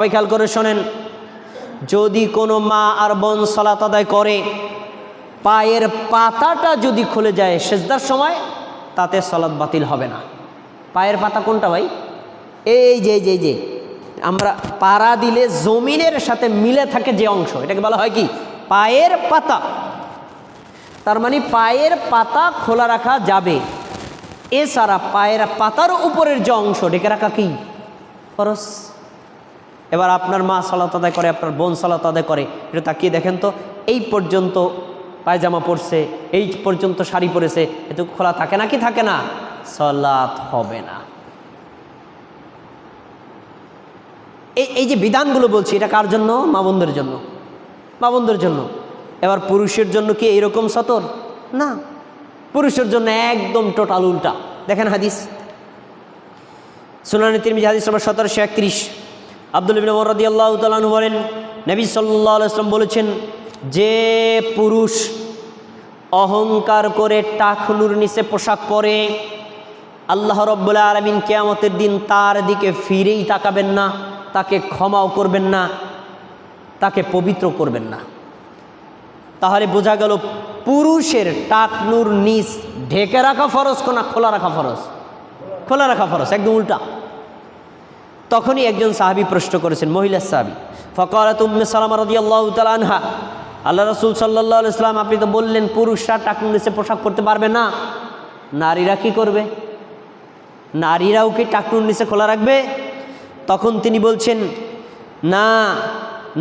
সবাই খেয়াল করে শোনেন, যদি কোনো মা আর বোন সলাত আদায় করে, পায়ের পাতাটা যদি খুলে যায় সেজদার সময়, তাতে সলাদ বাতিল হবে না। পায়ের পাতা কোনটা ভাই? এই যে যে যে, আমরা পাড়া দিলে জমিনের সাথে মিলে থাকে যে অংশ, এটাকে বলা হয় কি? পায়ের পাতা। তার মানে পায়ের পাতা খোলা রাখা যাবে। এছাড়া পায়ের পাতার উপরের যে অংশ ডেকে রাখা কি? খরচ এবার আপনার মা সালাত আদায় করে, আপনার বোন সালাত আদায় করে। এটা তাকিয়ে দেখেন তো, এই পর্যন্ত পায়জামা পরছে, এই পর্যন্ত শাড়ি পরেছে এটু খোলা থাকে না কি থাকে না? সলাৎ হবে না। এই এই যে বিধানগুলো বলছি, এটা কার জন্য? মা বোনদের জন্য। মা বোনদের জন্য। এবার পুরুষের জন্য কি এইরকম সতর? না। পুরুষের জন্য একদম টোটাল উল্টা। দেখেন হাদিস। সুনানি তিরমিজি হাদিস নম্বর সতেরোশো একত্রিশ। আব্দুল ইবিন আল্লাহ তালু বলেন, নবী সাল্লাহ আসলাম বলেছেন, যে পুরুষ অহংকার করে টাকনুর নিচে পোশাক পরে, আল্লাহ রব্বুল্লা আলমিন কেয়ামতের দিন তার দিকে ফিরেই তাকাবেন না, তাকে ক্ষমাও করবেন না, তাকে পবিত্র করবেন না। তাহলে বোঝা গেল পুরুষের টাকনুর নিচ ঢেকে রাখা ফরজ, কোনা খোলা রাখা ফরজ? খোলা রাখা ফরজ, একদম উল্টা। তখনই একজন সাহাবি প্রশ্ন করেছেন, মহিলা সাহাবি, ফকালাত উম্মে সালামা রদি আল্লাহ আনহা, আল্লাহ রসুল সাল্লাহ ইসলাম আপনি তো বললেন পুরুষরা টাকনুর নিচে পোশাক পরতে পারবে না। নারীরা কি করবে? নারীরাও কি টাকনুর নিচে খোলা রাখবে? তখন তিনি বলছেন, না,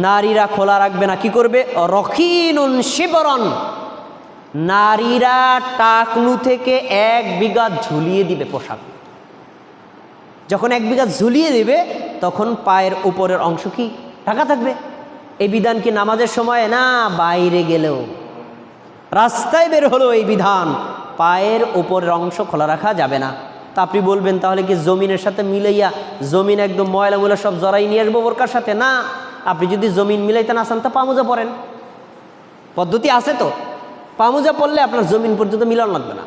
নারীরা খোলা রাখবে না, কি করবে? রখিনুন শিবরণ। নারীরা টাকনু থেকে এক বিঘা ঝুলিয়ে দিবে পোশাক। যখন এক বিঘা ঝুলিয়ে দেবে, তখন পায়ের উপরের অংশ কি ঢাকা থাকবে? এই বিধান কি নামাজের সময়? না, বাইরে গেলেও। রাস্তায় বের হলো এই বিধান। পায়ের উপরের অংশ খোলা রাখা যাবে না। তা আপনি বলবেন, তাহলে কি জমিনের সাথে মিলাইয়া জমিন একদম ময়লা ময়লা সব জড়াই নিয়ে আসব বোরকার সাথে? না, আপনি যদি জমিন মিলাইতে না আসেন তা পামুজা পড়েন। পদ্ধতি আছে তো। পামুজা পড়লে আপনার জমিন পর্যন্ত মিলন লাগবে না।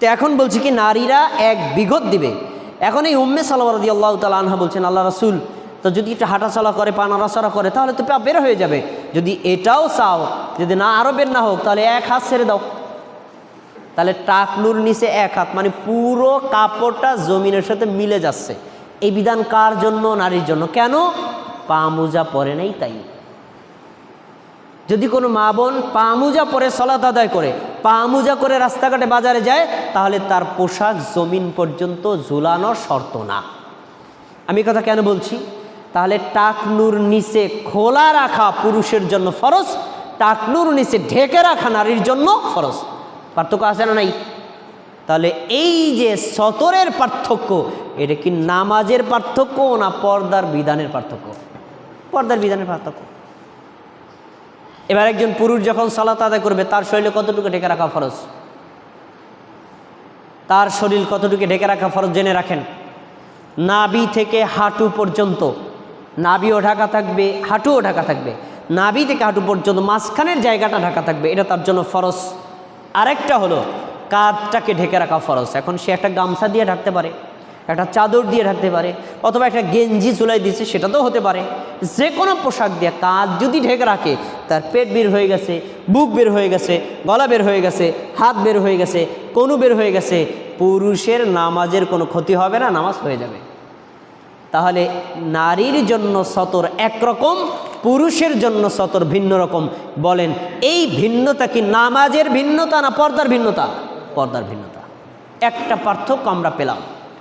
তো এখন বলছি কি, নারীরা এক বিগত দিবে। এখন এই উম্মে সালামরদি আল্লাহ তালা আনহা বলছেন, আল্লাহ রাসুল, তো যদি একটু হাঁটাচলা করে, পা নাড়াচড়া করে, তাহলে তো পা বের হয়ে যাবে। যদি এটাও চাও, যদি না আরও বের না হোক, তাহলে এক হাত ছেড়ে দাও। তাহলে টাকলুর নিচে এক হাত মানে পুরো কাপড়টা জমিনের সাথে মিলে যাচ্ছে। এই বিধান কার জন্য? নারীর জন্য। কেন? পা মোজা পরে নাই তাই। যদি কোনো মা বোন পামুজা পরে সলাত আদায় করে, পামুজা করে রাস্তাঘাটে বাজারে যায়, তাহলে তার পোশাক জমিন পর্যন্ত ঝুলানো শর্ত না। আমি কথা কেন বলছি? তাহলে টাকনুর নিচে খোলা রাখা পুরুষের জন্য ফরজ, টাকনুর নিচে ঢেকে রাখা নারীর জন্য ফরজ। পার্থক্য আছে না নাই? তাহলে এই যে সতরের পার্থক্য, এটা কি নামাজের পার্থক্য না পর্দার বিধানের পার্থক্য? পর্দার বিধানের পার্থক্য। এবার একজন পুরুষ যখন সালাত আদায় করবে, তার শরীরে কতটুকু ঢেকে রাখা ফরজ? তার শরীর কতটুকু ঢেকে রাখা ফরজ জেনে রাখেন। নাবি থেকে হাঁটু পর্যন্ত নাবিও ঢাকা থাকবে, হাঁটুও ঢাকা থাকবে। নাবি থেকে হাঁটু পর্যন্ত মাঝখানের জায়গাটা ঢাকা থাকবে, এটা তার জন্য ফরজ। আরেকটা হলো, কাঁধটাকে ঢেকে রাখা ফরজ। এখন সে একটা গামছা দিয়ে ঢাকতে পারে। একটা চাদর দিয়ে ঢাকতে পারে, অথবা একটা গেঞ্জি চুলাই দিচ্ছে সেটা তো হতে পারে। যে কোনো পোশাক দিয়ে কাজ যদি ঢেকে রাখে, তার পেট বের হয়ে গেছে, বুক বের হয়ে গেছে, গলা বের হয়ে গেছে, হাত বের হয়ে গেছে, কনু বের হয়ে গেছে, পুরুষের নামাজের কোনো ক্ষতি হবে না, নামাজ হয়ে যাবে। তাহলে নারীর জন্য সতর একরকম, পুরুষের জন্য সতর ভিন্ন রকম। বলেন, এই ভিন্নতা কি নামাজের ভিন্নতা না পর্দার ভিন্নতা? পর্দার ভিন্নতা। একটা পার্থক্য আমরা পেলাম।